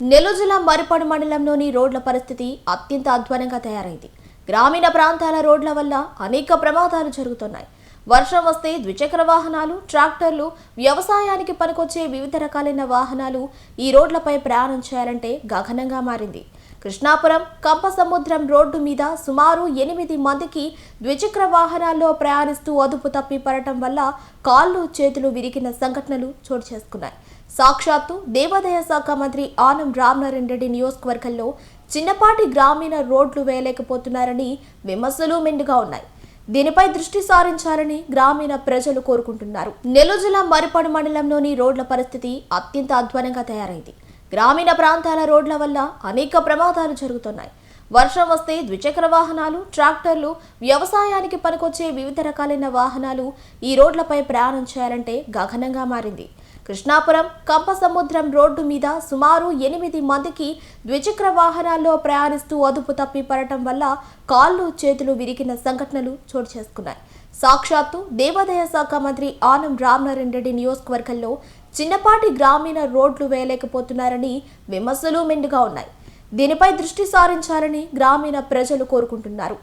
నెల్లూరు జిల్లా మరిపాడు మండలంలోని రోడ్ల పరిస్థితి అత్యంత అధ్వానంగా తయారైంది. గ్రామీణ ప్రాంతాల రోడ్ల వల్ల అనేక ప్రమాదాలు జరుగుతున్నాయి. వర్షం వస్తే ద్విచక్ర వాహనాలు ట్రాక్టర్లు వ్యవసాయానికి పనికొచ్చే వివిధ రకాలైన వాహనాలు ఈ రోడ్లపై ప్రయాణం చేయాలంటే గగనంగా మారింది. కృష్ణాపురం కంపసముద్రం రోడ్డు మీద సుమారు ఎనిమిది మందికి ద్విచక్ర వాహనాల్లో ప్రయాణిస్తూ అదుపు తప్పి పడటం వల్ల కాళ్ళు చేతులు విరిగిన సంఘటనలు చోటు చేసుకున్నాయి. సాక్షాత్తు దేవాదాయ శాఖ మంత్రి ఆనం రామనారాయణ రెడ్డి నియోజకవర్గంలో చిన్నపాటి గ్రామీణ రోడ్లు వేయలేకపోతున్నారని విమర్శలు మెండుగా ఉన్నాయి. దీనిపై దృష్టి సారించాలని గ్రామీణ ప్రజలు కోరుకుంటున్నారు. నెల్లూరు జిల్లా మరిపాడు మండలంలోని రోడ్ల పరిస్థితి అత్యంత అధ్వానంగా తయారైంది. గ్రామీణ ప్రాంతాల రోడ్ల వల్ల అనేక ప్రమాదాలు జరుగుతున్నాయి. వర్షం వస్తే ద్విచక్ర వాహనాలు ట్రాక్టర్లు వ్యవసాయానికి పనికొచ్చే వివిధ రకాలైన వాహనాలు ఈ రోడ్లపై ప్రయాణం చేయాలంటే గగనంగా మారింది. కృష్ణాపురం కంపసముద్రం రోడ్డు మీద సుమారు ఎనిమిది మందికి ద్విచక్ర వాహనాల్లో ప్రయాణిస్తూ అదుపు తప్పి పడటం వల్ల కాళ్ళు చేతులు విరిగిన సంఘటనలు చోటు చేసుకున్నాయి. సాక్షాత్తు దేవాదాయ శాఖ మంత్రి ఆనం రామనారాయణ రెడ్డి నియోజకవర్గంలో చిన్నపాటి గ్రామీణ రోడ్లు వేయలేకపోతున్నారని విమర్శలు మెండుగా ఉన్నాయి. దీనిపై దృష్టి సారించాలని గ్రామీణ ప్రజలు కోరుకుంటున్నారు.